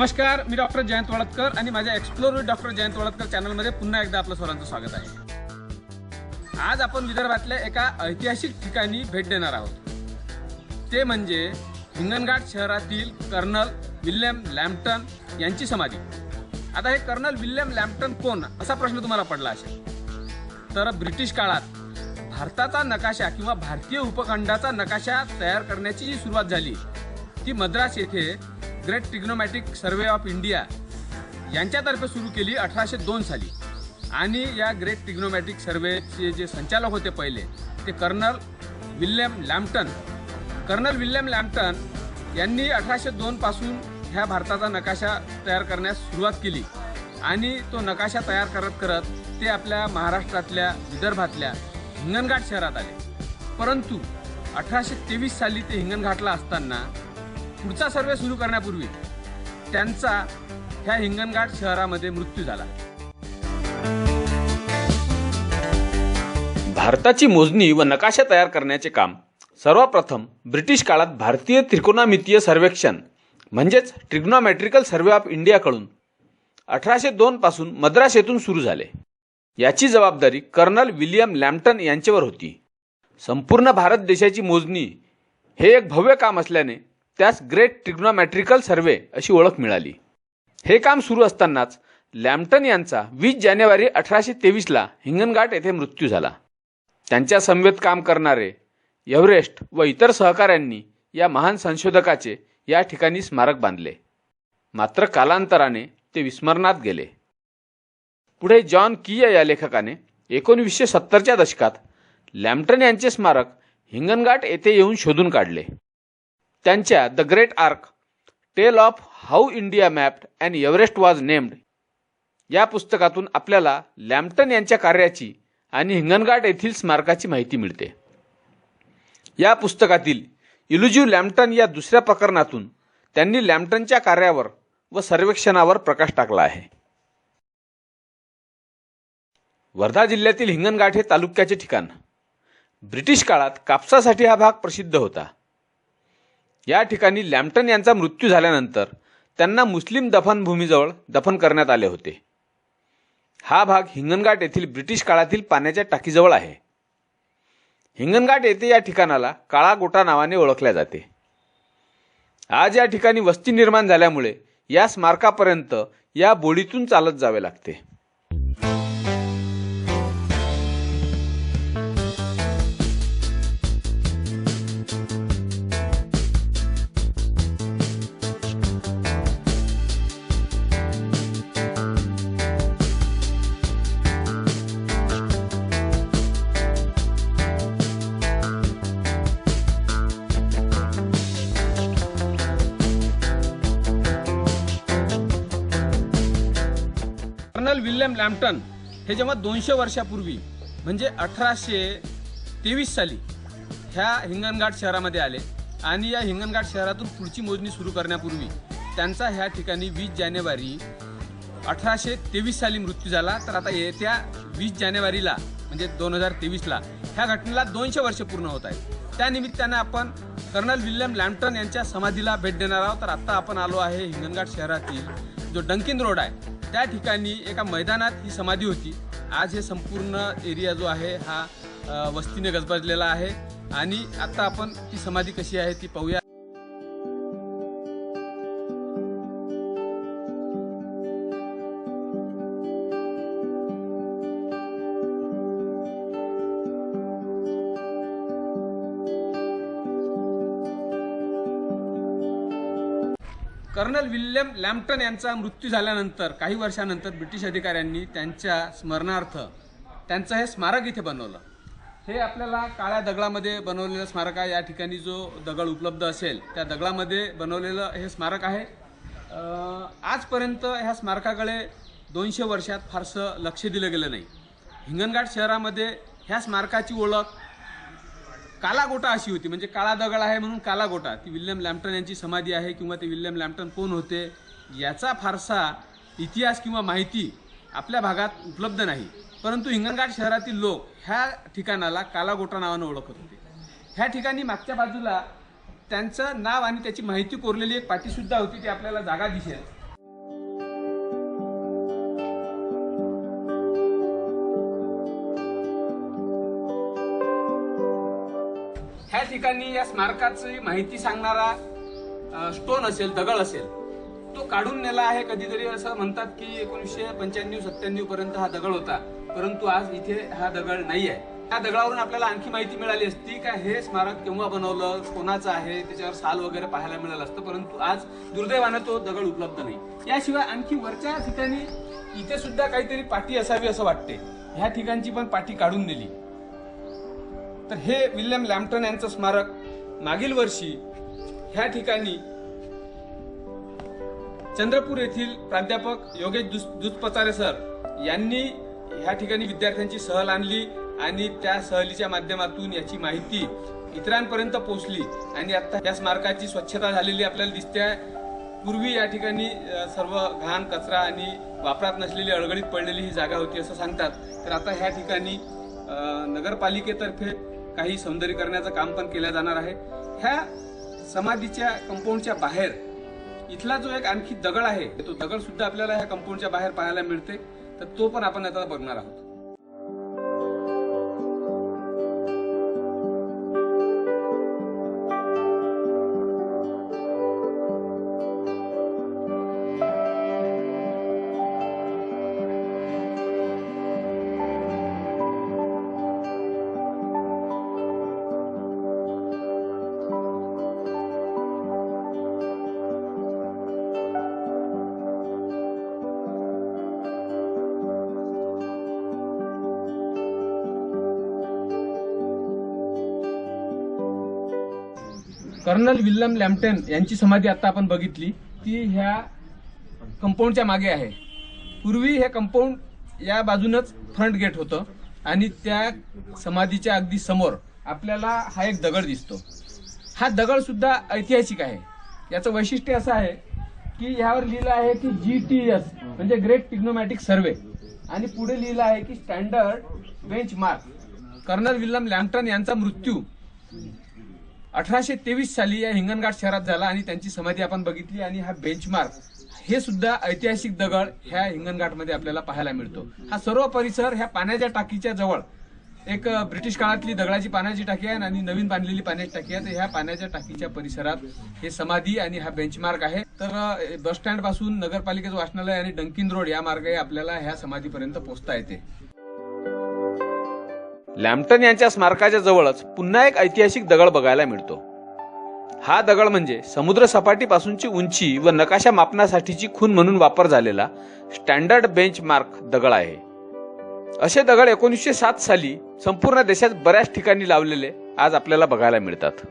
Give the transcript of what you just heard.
नमस्कार मी डॉक्टर जयंत वळतकर आणि माझ्या explore with doctor Jayant Valatkar चॅनलमध्ये पुन्हा एकदा आपलं सर्वांचं स्वागत आहे. आज आपण विदर्भातल्या एका ऐतिहासिक ठिकाणी भेट देणार आहोत. ते म्हणजे हिंगणघाट शहरातील कर्नल विल्यम लॅम्प्टन यांची समाधी. आता हे कर्नल विल्यम लॅम्प्टन कोण? असा प्रश्न तुम्हाला पडला असेल. तर ब्रिटिश काळात भारताचा नकाशा किंवा भारतीय उपखंडाचा नकाशा तयार करण्याची जी सुरुवात झाली ती मद्रास येथे great trigonometric survey of India यांच्यातर्फे सुरू केली अठराशे दोन साली. आणि या ग्रेट टिग्नोमॅटिक सर्वेचे जे संचालक होते पहिले ते colonel William Lambton. Colonel William Lambton यांनी अठराशे दोनपासून ह्या भारताचा नकाशा तयार करण्यास सुरुवात केली. आणि तो नकाशा तयार करत करत ते आपल्या महाराष्ट्रातल्या विदर्भातल्या हिंगणघाट शहरात आले. परंतु अठराशे तेवीस साली ते हिंगणघाटला असताना पुढचा सर्वे सुरू करण्यापूर्वी त्यांचा ह्या हिंगणघाट शहरामध्ये मृत्यू झाला. भारताची मोजणी व नकाशा तयार करण्याचे काम सर्वप्रथम ब्रिटिश काळात भारतीय त्रिकोणामितीय सर्वेक्षण म्हणजेच ट्रिग्नोमॅट्रिकल सर्वे ऑफ इंडियाकडून अठराशे दोन पासून मद्रास येथून सुरू झाले. याची जबाबदारी कर्नल विलियम लॅम्प्टन यांच्यावर होती. संपूर्ण भारत देशाची मोजणी हे एक भव्य काम असल्याने त्यास ग्रेट ट्रिग्नॉमॅट्रिकल सर्वे अशी ओळख मिळाली. हे काम सुरू असतानाच लॅम्प्टन यांचा वीस जानेवारी अठराशे तेवीसला हिंगणघाट येथे मृत्यू झाला. त्यांच्या समवेत काम करणारे एव्हरेस्ट व इतर सहकाऱ्यांनी या महान संशोधकाचे या ठिकाणी स्मारक बांधले. मात्र कालांतराने ते विस्मरणात गेले. पुढे जॉन किया या लेखकाने एकोणवीसशे सत्तरच्या दशकात लॅम्प्टन यांचे स्मारक हिंगणघाट येथे येऊन शोधून काढले. त्यांच्या the great arc tale of how India mapped and Everest was named या पुस्तकातून आपल्याला लॅम्प्टन यांच्या कार्याची आणि हिंगणघाट येथील स्मारकाची माहिती मिळते. या पुस्तकातील इलुजिव लॅम्प्टन या दुसऱ्या प्रकरणातून त्यांनी लॅम्प्टनच्या कार्यावर व सर्वेक्षणावर प्रकाश टाकला आहे. वर्धा जिल्ह्यातील हिंगणघाट हे तालुक्याचे ठिकाण. ब्रिटिश काळात कापसासाठी हा भाग प्रसिद्ध होता. या ठिकाणी लॅम्प्टन यांचा मृत्यू झाल्यानंतर त्यांना मुस्लिम दफनभूमीजवळ दफन करण्यात आले होते. हा भाग हिंगणघाट येथील ब्रिटिश काळातील पाण्याच्या टाकीजवळ आहे. हिंगणघाट येथे या ठिकाणाला काळा गोटा नावाने ओळखल्या जाते. आज या ठिकाणी वस्ती निर्माण झाल्यामुळे या स्मारकापर्यंत या बोळीतून चालत जावे लागते. कर्नल विल्यम लॅम्प्टन हे जेव्हा दोनशे वर्षापूर्वी म्हणजे अठराशे तेवीस साली ह्या हिंगणघाट शहरामध्ये आले आणि या हिंगणघाट शहरातून पुढची मोजणी सुरू करण्यापूर्वी त्यांचा ह्या ठिकाणी वीस जानेवारी अठराशे तेवीस साली मृत्यू झाला. तर आता येत्या वीस जानेवारीला म्हणजे दोन हजार तेवीसला ह्या घटनेला दोनशे वर्ष पूर्ण होत आहेत. त्यानिमित्तानं आपण कर्नल विल्यम लॅम्प्टन यांच्या समाधीला भेट देणार आहोत. तर आत्ता आपण आलो आहे हिंगणघाट शहरातील जो डंकिन रोड आहे त्या ठिकाणी एका मैदानात ही समाधी होती. आज हे संपूर्ण एरिया जो आहे हा वस्तीने गजबजलेला आहे. आणि आता आपण ती समाधी कशी आहे ती पाहूया. कर्नल विल्यम लॅम्प्टन यांचा मृत्यू झाल्यानंतर काही वर्षानंतर ब्रिटिश अधिकाऱ्यांनी त्यांच्या स्मरणार्थ त्यांचं हे स्मारक इथे बनवलं. हे आपल्याला काळ्या दगडामध्ये बनवलेलं स्मारक आहे. या ठिकाणी जो दगड उपलब्ध असेल त्या दगडामध्ये बनवलेलं हे स्मारक आहे. आजपर्यंत ह्या स्मारकाकडे दोनशे वर्षात फारसं लक्ष दिलं गेलं नाही. हिंगणघाट शहरामध्ये ह्या स्मारकाची ओळख कालागोटा अशी होती. म्हणजे काळा दगड आहे म्हणून कालागोटा ती विल्यम लॅम्प्टन यांची समाधी आहे किंवा ते विल्यम लॅम्प्टन कोण होते याचा फारसा इतिहास किंवा माहिती आपल्या भागात उपलब्ध नाही. परंतु हिंगणघाट शहरातील लोक ह्या ठिकाणाला कालागोटा नावानं ओळखत होते. ह्या ठिकाणी मागच्या बाजूला त्यांचं नाव आणि त्याची माहिती कोरलेली एक पाटीसुद्धा होती. ती आपल्याला जागा दिसेल. ह्या ठिकाणी या स्मारकाची माहिती सांगणारा स्टोन असेल दगड असेल तो काढून नेला आहे कधीतरी असं म्हणतात की एकोणीसशे पंच्याण्णव सत्त्याण्णव पर्यंत हा दगड होता. परंतु आज इथे हा दगड नाही आहे त्या दगडावरून आपल्याला आणखी माहिती मिळाली असती का हे स्मारक केव्हा बनवलं कोणाचं आहे त्याच्यावर साल वगैरे पाहायला मिळालं असतं परंतु आज दुर्दैवानं तो दगड उपलब्ध नाही. याशिवाय आणखी वरच्या ठिकाणी इथे सुद्धा काहीतरी पाठी असावी असं वाटते. ह्या ठिकाणची पण पाठी काढून दिली तर हे विल्यम लॅम्प्टन यांचं स्मारक मागील वर्षी ह्या ठिकाणी चंद्रपूर येथील प्राध्यापक योगेश दुस दुधपचारे सर यांनी ह्या ठिकाणी विद्यार्थ्यांची सहल आणली आणि त्या सहलीच्या माध्यमातून याची माहिती इतरांपर्यंत पोहोचली आणि आता या स्मारकाची स्वच्छता झालेली आपल्याला दिसते आहे. पूर्वी या ठिकाणी सर्व घाण कचरा आणि वापरात नसलेली अडगळीत पडलेली ही जागा होती असं सांगतात. तर आता ह्या ठिकाणी नगरपालिकेतर्फे काही सौंदर्यीकरणाचं काम पण केलं जाणार आहे. ह्या समाधीच्या कंपाऊंडच्या बाहेर इथला जो एक आणखी दगड आहे तो दगड सुद्धा आपल्याला ह्या कंपाऊंडच्या बाहेर पाहायला मिळते. तर तो पण आपण आता बघणार आहोत. कर्नल विल्यम लॅम्प्टन यांची समाधी आता आपण बघितली. ती ह्या कंपाऊंडच्या मागे आहे. पूर्वी हे कंपाऊंड या बाजूनच फ्रंट गेट होतं आणि त्या समाधीच्या अगदी समोर आपल्याला हा एक दगड दिसतो. हा दगड सुद्धा ऐतिहासिक आहे. याचं वैशिष्ट्य असं आहे की ह्यावर लिहिलं आहे की जी टी एस म्हणजे ग्रेट टिग्नोमॅटिक सर्वे आणि पुढे लिहिलं आहे की standard benchmark colonel William Lambton यांचा मृत्यू अठराशे तेवीस साली या हिंगणघाट शहरात झाला आणि त्यांची समाधी आपण बघितली आणि हा बेंचमार्क हे सुद्धा ऐतिहासिक दगड ह्या हिंगणघाटमध्ये आपल्याला पाहायला मिळतो. हा सर्व परिसर ह्या पाण्याच्या टाकीच्या जवळ एक ब्रिटिश काळातली दगडाची पाण्याची टाकी आहे आणि नवीन बांधलेली पाण्याची टाकी आहे. तर ह्या पाण्याच्या टाकीच्या परिसरात हे समाधी आणि हा बेंचमार्क आहे. तर बस स्टँडपासून नगरपालिकेचं वाचनालय आणि डंकिन रोड या मार्गे आपल्याला ह्या समाधीपर्यंत पोहोचता येते. लॅम्प्टन यांच्या स्मारकाच्या जवळच पुन्हा एक ऐतिहासिक दगड बघायला मिळतो. हा दगड म्हणजे समुद्र सपाटीपासूनची उंची व नकाशा मापनासाठीची खून म्हणून वापर झालेला स्टँडर्ड बेंच मार्क दगड आहे. असे दगड एकोणीसशे सात साली संपूर्ण देशात बऱ्याच ठिकाणी लावलेले आज आपल्याला बघायला मिळतात.